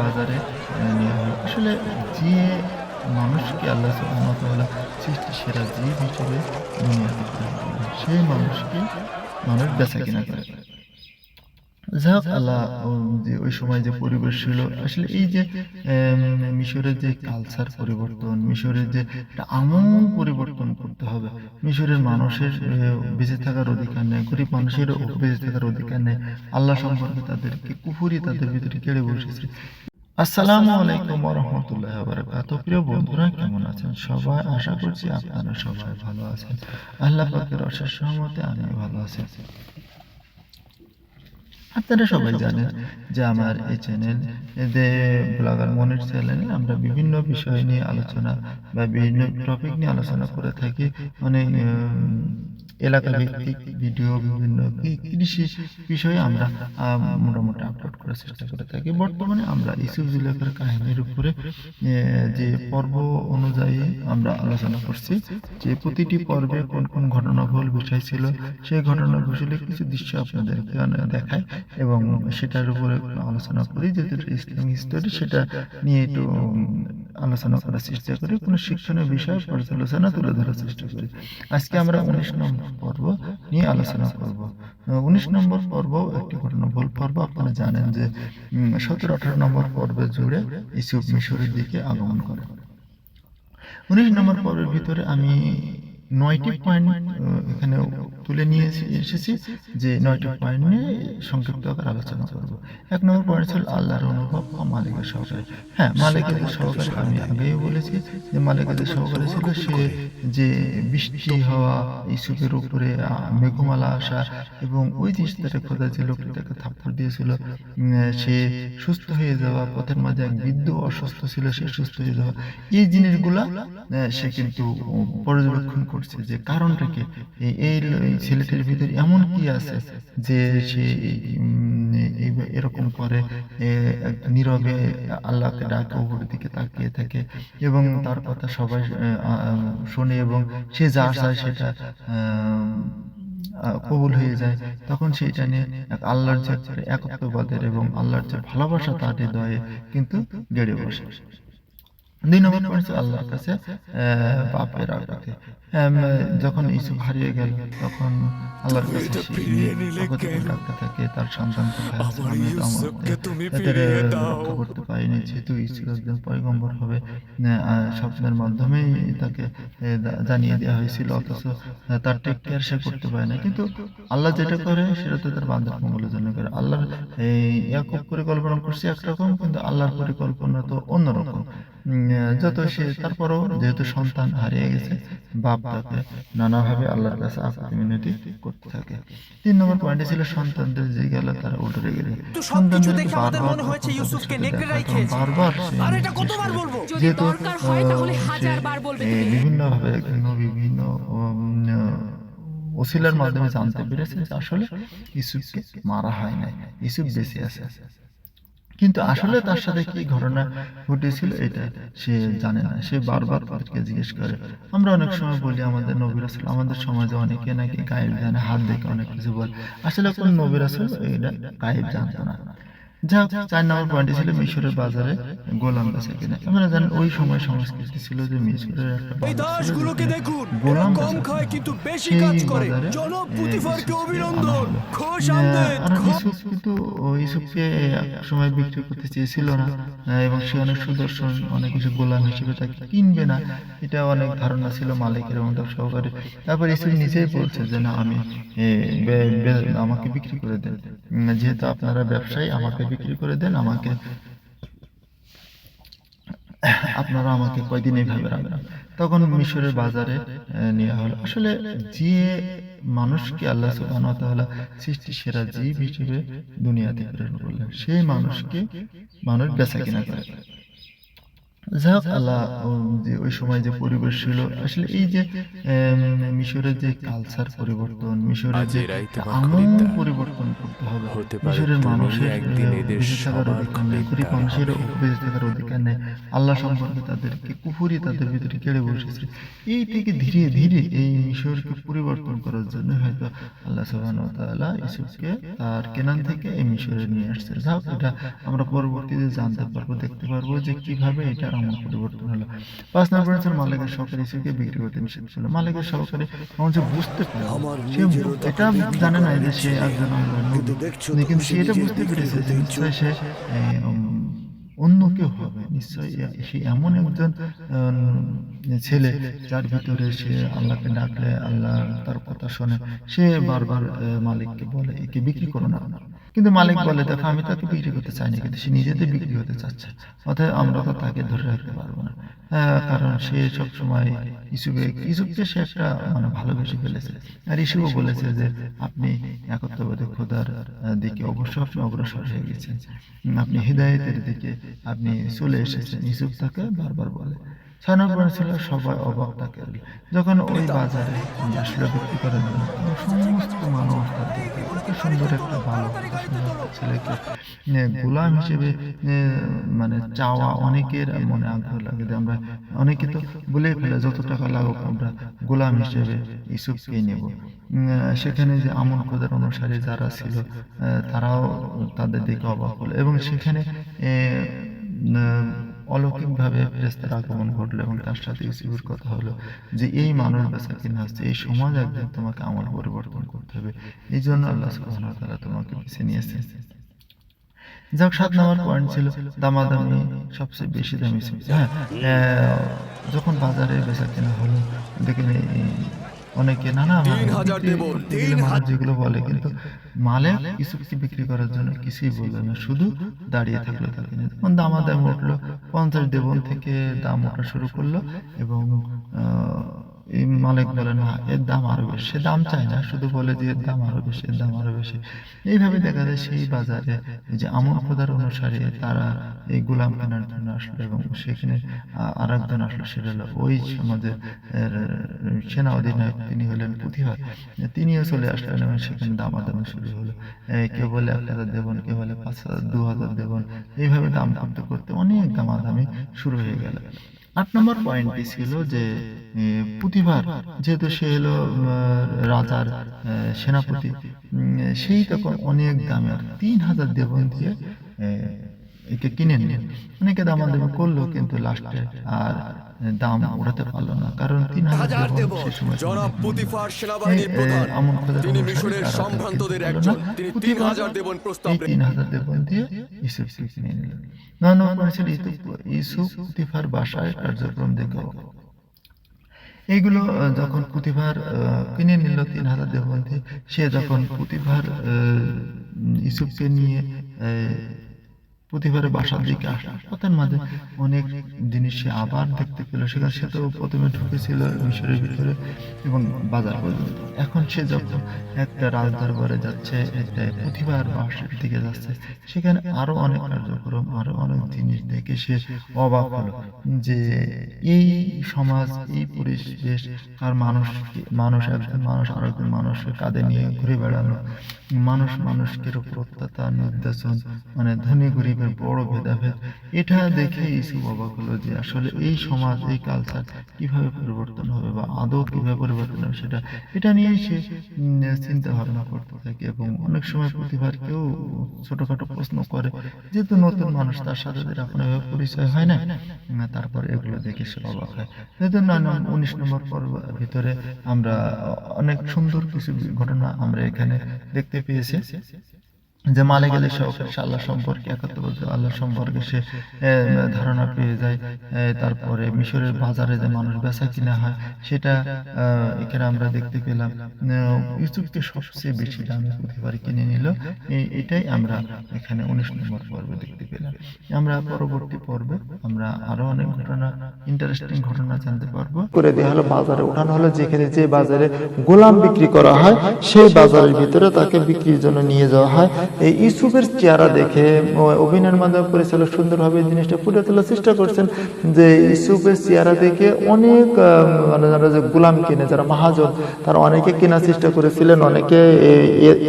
বাজারে নেওয়া হয় আসলে যে মানুষকে আল্লাহ তাআলা সৃষ্টি সেরা জীব হিসেবে দুনিয়াতে সেই মানুষকে মানুষ বেচা কিনা করে। যাই আল্লাহ যে ওই সময় যে পরিবেশ ছিল, আসলে এই যে মিশরের যে কালচার পরিবর্তন, মিশরের যে আমূল পরিবর্তন করতে হবে, মিশরের মানুষের বেঁচে থাকার অধিকার নেই, গরিব মানুষেরও বেঁচে থাকার অধিকার নেই, আল্লাহ সম্পর্কে তাদেরকে কুফুরি তাদের ভিতরে কেড়ে বসেছে। আসসালামু আলাইকুম রহমতুল্লাহ বারাকাতুহু প্রিয় বন্ধুরা, কেমন আছেন সবাই? আশা করছি আপনারা সবাই ভালো আছেন। আল্লাহ পাকের অশেষ সহমতে আমি ভালো আছি। আপনারা সবাই জানেন যে আমার এই চ্যানেল এতে ব্লগার মনির চ্যানেলে আমরা বিভিন্ন বিষয় নিয়ে আলোচনা বা বিভিন্ন টপিক নিয়ে আলোচনা করে থাকি। অনেক উম, এলাকা ভিত্তিক ভিডিও, বিভিন্ন কৃষি বিষয়ে আমরা মোটামুটি আপলোড করার চেষ্টা করে থাকি। বর্তমানে আমরা ইসুফ জুলেখার কাহিনীর উপরে যে পর্ব অনুযায়ী আমরা আলোচনা করছি, যে প্রতিটি পর্বে কোন কোন ঘটনাবহুল বিষয় ছিল, সেই ঘটনাবহুলের কিছু দৃশ্য আপনাদেরকে দেখায় এবং সেটার উপরে আলোচনা করি, যেহেতু ইসলামিক হিস্টোরি সেটা নিয়ে একটু আলোচনা করার চেষ্টা করি, কোনো শিক্ষণীয় বিষয় পর্যালোচনা তুলে ধরার চেষ্টা করি। আজকে আমরা উনিশ নম্বর পর্ব নিয়ে আলোচনা করব। উনিশ নম্বর পর্ব একটি ঘটনাবহুল পর্ব। আপনারা জানেন যে সতেরো, আঠারো নম্বর পর্বে জুড়ে ইসুফ মিশরের দিকে আগমন করে। উনিশ নম্বর পর্বের ভিতরে আমি নয়টি পয়েন্ট এখানে তুলে নিয়ে এসেছি যে নয়টি পয়েন্ট নিয়ে সংক্ষিপ্ত আকার আলোচনা করব। এক নম্বর পয়েন্ট ছিল আল্লাহর অনুভব ও মালিকের সহকারে। হ্যাঁ মালিকের সহকারে আমি আগেই বলেছি যে মালিকের সহকারে ছিল সে যে বৃষ্টি হওয়া, ইসুফের উপরে মেঘমালা আসা এবং ওই তারা খোদা যে লোকটি তাকে থাপ্পড় দিয়েছিল সে সুস্থ হয়ে যাওয়া, পথের মাঝে এক বৃদ্ধ অসুস্থ ছিল, সে সুস্থ হয়ে যাওয়া। এই জিনিসগুলা সে কিন্তু পর্যবেক্ষণ করছে যে কারণটা কি? এই- এই ল- এই ছেলেটির ভিতরে এমন কি আছে যে সে এরকম করে নীরবে আল্লাহকে ডাকে উপরের দিকে তাকিয়ে থাকে এবং তার কথা সবাই শোনে এবং সে যা চায় সেটা কবুল হয়ে যায়। তখন সেইটা নিয়ে আল্লাহর যে একত্ববাদের এবং আল্লাহর যে ভালোবাসা, তার হৃদয়ে কিন্তু গেড়ে বসে। দুই নম্বর পয়েন্ট আল্লাহর কাছে বাপের আঘাতে যখন ইসুফ হারিয়ে গেল তখন আল্লাহর কাছে? ডাকতে থাকে তার সন্তান। রক্ষা করতে পারিনি যেহেতু ইসুফ একজন পয়গম্বর হবে। স্বপ্নের মাধ্যমেই তাকে জানিয়ে দেওয়া হয়েছিল অথচ তার টেক কেয়ার সে করতে পারে না কিন্তু আল্লাহ যেটা করে সেটা তো তার বান্দার মঙ্গলের জন্য করে। আল্লাহর এই একক পরিকল্পনা করছে একরকম কিন্তু আল্লাহর পরিকল্পনা তো অন্যরকম। যত সে তারপরও যেহেতু সন্তান হারিয়ে গেছে বাপ তাকে নানাভাবে আল্লাহর কাছে আকুতি মিনতি করতে থাকে তিন নম্বর পয়েন্টে ছিল সন্তানদের যে গেল তারা উঠে গেলে তো সবকিছু দেখে হয়েছে ইউসুফকে নেকড়েরাই খেয়েছে। বারবার সে আর এটা কতবার বলব? যেহেতু দরকার হয় তাহলে আহ, হাজার সে, বার বলবে এ, তুমি। বিভিন্নভাবে বিভিন্ন ওসিলার মাধ্যমে জানতে পেরেছে যে আসলে ইউসুফকে মারা হয় নাই ইউসুফ বেঁচে আছে কিন্তু আসলে তার সাথে কি ঘটনা ঘটেছিল এটা সে জানে না। সে বারবার তাদেরকে জিজ্ঞেস করে। আমরা অনেক সময় বলি আমাদের নবী রাসুল আমাদের সমাজে অনেকে নাকি গায়েব জানে হাত দেখে অনেক কিছু বলে। আসলে কোন নবী রাসুল এটা গায়েব জানতো না। যাই হোক, চার নম্বর পয়েন্ট ছিল মিশরের বাজারে গোলাম বেচা কিনা। আমরা জানেন ওই সময় সংস্কৃতি ছিল যে মিশরের একটা এই দাসগুলোকে দেখুন গোলাম কম খায় কিন্তু বেশি কাজ করে। জনাব পুতিফারকে অভিনন্দন। খোশ আমদেদ ইউসুফ কিন্তু ইউসুফকে সময় বিক্রি করতে চেয়েছিল না। এবং সে অনেক সুদর্শন অনেক কিছু গোলাম হিসেবে তাকে কিনবে না। এটা অনেক ধারণা ছিল মালিকের এবং তার সহকারে। তারপর ইউসুফ নিজেই বলছে যে না আমি আমাকে বিক্রি করে দেন। যেহেতু আপনারা ব্যবসায়ী আমাকে বিক্রি করে দেন, আমাকে আপনারা আমাকে কয়দিন এইভাবে রাখবেন? তখন মিশরের বাজারে নেওয়া হলো। আসলে যে মানুষকে আল্লাহ তাআলা সৃষ্টি সেরা জীব হিসেবে দুনিয়াতে প্রেরণ করলেন, সেই মানুষকে মানুষ বেচা কিনা করে। আল্লাহ যে ওই সময় যে পরিবেশ ছিল আসলে এই যে মিশরের যে কালচার পরিবর্তন মিশরের যে আমূল। পরিবর্তন করতে হবে মিশরের মানুষের একদিন বেঁচে থাকার অধিকার নেই গরিব মানুষের হবে। বেঁচে থাকার অধিকার নেই আল্লাহ সম্পর্কে তাদেরকে কুফুরি তাদের ভিতরে কেড়ে বসেছে এই থেকে ধীরে ধীরে এই মিশরকে পরিবর্তন করার জন্য হয়তো আল্লাহ সুবহানাহু ওয়া তাআলা ইউসুফকে তার কেনান থেকে এই মিশরে নিয়ে আসছে যাই এটা আমরা পরবর্তীতে জানতে পারব দেখতে পারব যে কীভাবে এটা পরিবর্তন হলো। পাঁচ নম্বর হচ্ছে মালিকের সহকারী বিক্রি করতে নিষেধ ছিল। মালিকের সহকারী আমার যে বুঝতে পারে সে এটা জানে না যে সে একজন কিন্তু সে এটা বুঝতে পেরেছে যে নিশ্চয় সে অন্য কেউ হবে। নিশ্চয় এ- সে এমন একজন ছেলে যার ভিতরে সে আল্লাহকে ডাকলে আল্লাহ তার কথা শোনে। সে বারবার মালিককে বলে একে বিক্রি করো না। কিন্তু মালিক বলে দেখো আমি তাকে বিক্রি করতে চাই না কিন্তু সে নিজেতে বিক্রি হতে চাচ্ছে। অতএব আমরা তো তাকে ধরে রাখতে পারব না। কারণ সে সবসময় ইসুফে ইসুফকে সে একটা মানে ভালোবেসে ফেলেছে। আর ইসুফও বলেছে যে আপনি একত্রবাদী খোদার দিকে আপনি অগ্রসর হয়ে গেছেন। আপনি হৃদায়তের দিকে আপনি চলে এসেছেন। ইসুফ তাকে বারবার বলে। নম্বর ছিল সবাই অবাক তাকে যখন ওই বাজারে আসলে বিক্রি করার জন্য সমস্ত মানুষ তার কত সুন্দর একটা ভালো ছেলেকে গোলাম হিসেবে মানে চাওয়া অনেকের মনে আগ্রহ লাগে যে আমরা, অনেকে তো বলেই ফেলে যত টাকা লাগুক আমরা গোলাম হিসেবে ইসুফকেই নেব। সেখানে যে আমন খোদার অনুসারী যারা ছিল তারাও তাদের দিকে অবাক হলো এবং সেখানে অলৌকিকভাবে ফেরেস্তার আগমন ঘটলো এবং তার সাথে ইউসুফের কথা হলো যে এই মানুষ বেচা কিনা হচ্ছে, এই সমাজ একদিন তোমাকে আমল পরিবর্তন করতে হবে। এই জন্য আল্লাহ সুবহানাহু তাআলা তোমাকে বেছে নিয়েছেন যাক, সাত নম্বর পয়েন্ট ছিল দামাদামি, সবচেয়ে বেশি দামি ছিল। হ্যাঁ যখন বাজারে বেচা কেনা হলো, দেখেন এই অনেকে নানা যেগুলো বলে কিন্তু মালে কিছু বিক্রি করার জন্য কিছুই বলল না শুধু দাঁড়িয়ে থাকল তাকে নিয়ে। তখন দামাদামি উঠল পঞ্চাশ দেবন থেকে দাম ওঠা শুরু করল এবং আহ, এই মালিক বলে না, এর দাম আরও বেশি। সে দাম চায় না, শুধু বলে যে এর দাম আরও বেশি, এর দাম আরও বেশি। এইভাবে দেখা যায় সেই বাজারে যে আমন খোদার অনুসারে তারা এই গোলাম কেনার জন্য আসলো এবং সেখানে আর একজন আসলো সেটা হলো ওই সমাজের সেনা অধিনায়ক, তিনি হলেন পুঁথিহার তিনিও চলে আসলেন এবং সেখানে দামাদামি শুরু হলো। কেউ বলে এক হাজার দেবন, কেউ বলে পাঁচ হাজার, দু হাজার দেবন। এইভাবে দাম করতে করতে অনেক দামাদামি শুরু হয়ে গেল। আট নম্বর পয়েন্টটি ছিল যে প্রতিভার যেহেতু সে হলো রাজার সেনাপতি সেই তখন অনেক দামে তিন হাজার দেবন দিয়ে একে কিনে নিলেন। অনেকে দামাদামি করল, কিন্তু লাস্টে আর দাম পারল না। কারণ তিন হাজার হাজার সে সময় জনাব পুতিফার প্রধান। তিনি মিশরের সম্ভ্রান্তদের একজন। তিনি তিন হাজার দেবন প্রস্তাব তিন হাজার দেবন দিয়ে ইউসুফকে কিনে নিলেন। ইউসুফ- ইউসুফ পুতিফার বাসায় কার্যক্রম দেখো। এইগুলো যখন প্রতিভার কিনে নিল তিন হাজার দেবন্তি সে যখন প্রতিভার আহ, ইউসুফকে নিয়ে আহ, প্রতিবারের বাসার দিকে আসা। পথের মাঝে অনেক জিনিস সে আবার দেখতে পেল সেখানে সে তো প্রথমে ঢুকেছিল মিশরের ভিতরে এবং বাজার পর্যন্ত। এখন সে যখন একটা রাজদরবারে যাচ্ছে একটা প্রতিবার বাসার দিকে যাচ্ছে সেখানে আরও অনেক কার্যক্রম আরও অনেক জিনিস দেখে সে অবাক হলো যে এই সমাজ এই পরিবেশ আর মানুষ মানুষ একজন মানুষ আর একজন মানুষকে কাঁধে নিয়ে ঘুরে বেড়ানো মানুষ মানুষকে অত্যাচার নির্যাতন মানে ধনী গরিবের বড় ভেদাভেদ। এটা দেখে ইসুফ অবাক হলো যে আসলে এই সমাজ, এই কালচার কীভাবে পরিবর্তন হবে বা আদৌ কীভাবে পরিবর্তন হবে সেটা, এটা নিয়ে সে চিন্তা ভাবনা করতে থাকে এবং অনেক সময় প্রতিবার কেউ ছোটখাটো প্রশ্ন করে যেহেতু নতুন মানুষ, তার সাথে এভাবে পরিচয় হয় না তারপর এগুলো দেখে সে অবাক হয়। যেহেতু উনিশ নম্বর পর্ব ভিতরে আমরা অনেক সুন্দর কিছু ঘটনা আমরা এখানে দেখতে পেয়েছি। যে মালে গেলে সে আল্লাহ সম্পর্কে একাত্ম বলতে আল্লাহ সম্পর্কে সে ধারণা পেয়ে যায়। তারপরে মিশরের বাজারে যে মানুষ বেচা কিনা হয় সেটা এখানে আমরা দেখতে পেলাম। ইউসুফকে সবচেয়ে বেশি দামে প্রতিবার কিনে নিল। এটাই আমরা এখানে উনিশ নম্বর পর্বে দেখতে পেলাম। আমরা পরবর্তী পর্বে আমরা আরও অনেক ঘটনা ইন্টারেস্টিং ঘটনা জানতে পারব। করে দেওয়া হলো বাজারে ওঠানো হলো যেখানে যে বাজারে গোলাম বিক্রি করা হয় সেই বাজারের ভিতরে তাকে বিক্রির জন্য নিয়ে যাওয়া হয় এই ইউসুফের চেহারা দেখে অভিনয়ের মাধ্যমে পরিচালক সুন্দরভাবে জিনিসটা ফুটে তোলার চেষ্টা করছেন যে ইউসুফের চেহারা দেখে অনেক মানে যারা যে গোলাম কিনে, যারা মহাজন, তারা অনেকে কেনার চেষ্টা করেছিলেন, অনেকে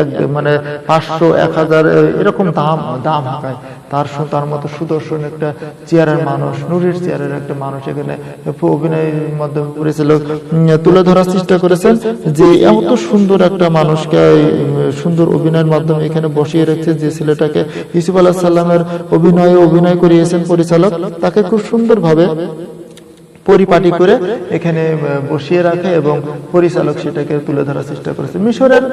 এক মানে পাঁচশো, এক হাজার, এরকম দাম দাম হাঁকায়। তার তার মতো সুদর্শন একটা চেয়ারের মানুষ, নুরির চেয়ারের একটা মানুষ এখানে অভিনয়ের মাধ্যমে পরিচালক তুলে ধরার চেষ্টা করেছেন যে এত সুন্দর একটা মানুষকে সুন্দর অভিনয়ের মাধ্যমে এখানে বসিয়ে রেখেছে যে ছেলেটাকে ইসুফ আলাহ সাল্লামের অভিনয়ে অভিনয় করিয়েছেন পরিচালক। তাকে খুব সুন্দরভাবে পরিপাটি করে এখানে বসিয়ে রাখে এবং পরিচালক সেটাকে তুলে ধরার চেষ্টা করেছে। মিশরের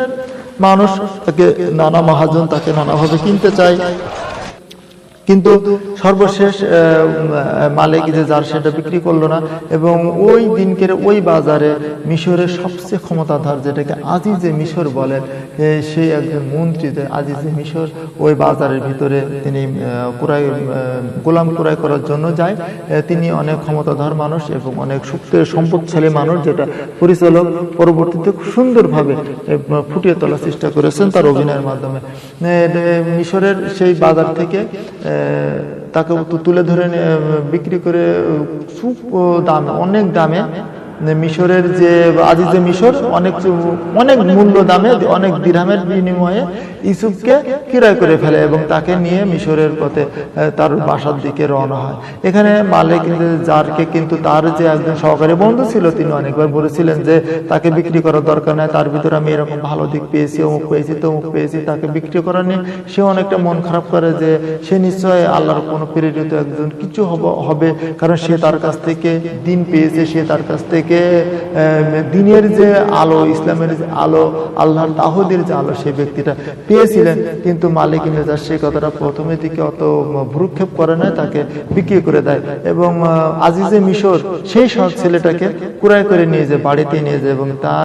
মানুষ তাকে নানা মহাজন তাকে নানাভাবে কিনতে চায়। কিন্তু সর্বশেষ মালিক যে যার সেটা বিক্রি করল না এবং ওই দিনকের ওই বাজারে মিশরের সবচেয়ে ক্ষমতাধর যেটাকে আজিজে মিশর বলেন সেই একজন মন্ত্রী যে আজিজে মিশর ওই বাজারের ভিতরে তিনি কুরাই গোলাম কুরাই করার জন্য যায়। তিনি অনেক ক্ষমতাধর মানুষ এবং অনেক সম্পদশালী মানুষ যেটা পরিচালক পরবর্তীতে খুব সুন্দরভাবে ফুটিয়ে তোলার চেষ্টা করেছেন তার অভিনয়ের মাধ্যমে। মিশরের সেই বাজার থেকে তাকে তুলে ধরে বিক্রি করে খুব দামে অনেক দামে মিশরের যে আজিজে মিশর, অনেক অনেক মূল্য দামে, অনেক দিরহামের বিনিময়ে ইসুফকে ক্রয় করে ফেলে এবং তাকে নিয়ে মিশরের পথে তার বাসার দিকে রওনা হয়। এখানে মালিক কিন্তু যারকে কিন্তু তার যে একজন সহকারী বন্ধু ছিল, তিনি অনেকবার বলেছিলেন যে, তাকে বিক্রি করার দরকার নাই, তার ভিতরে আমি এরকম ভালো দিক পেয়েছি, অমুক পেয়েছি, তমুক পেয়েছি, তাকে বিক্রি করা নিয়ে সে অনেকটা মন খারাপ করে যে, সে নিশ্চয় আল্লাহর কোনো প্রেরিত একজন কিছু হবে, কারণ সে তার কাছ থেকে দিন পেয়েছে, সে তার কাছ থেকে আহ, দিনের যে আলো ইসলামের যে আলো আল্লাহর তাহদের যে আলো সেই ব্যক্তিটা পেয়েছিলেন। কিন্তু মালিক মেজাজ সেই কথাটা প্রথমে দিকে অত ভ্রুক্ষেপ করে না তাকে বিক্রি করে দেয়। এবং আজিজে মিশর সেই সব ছেলেটাকে কুড়াই করে নিয়ে যায় বাড়িতে নিয়ে যায় এবং তার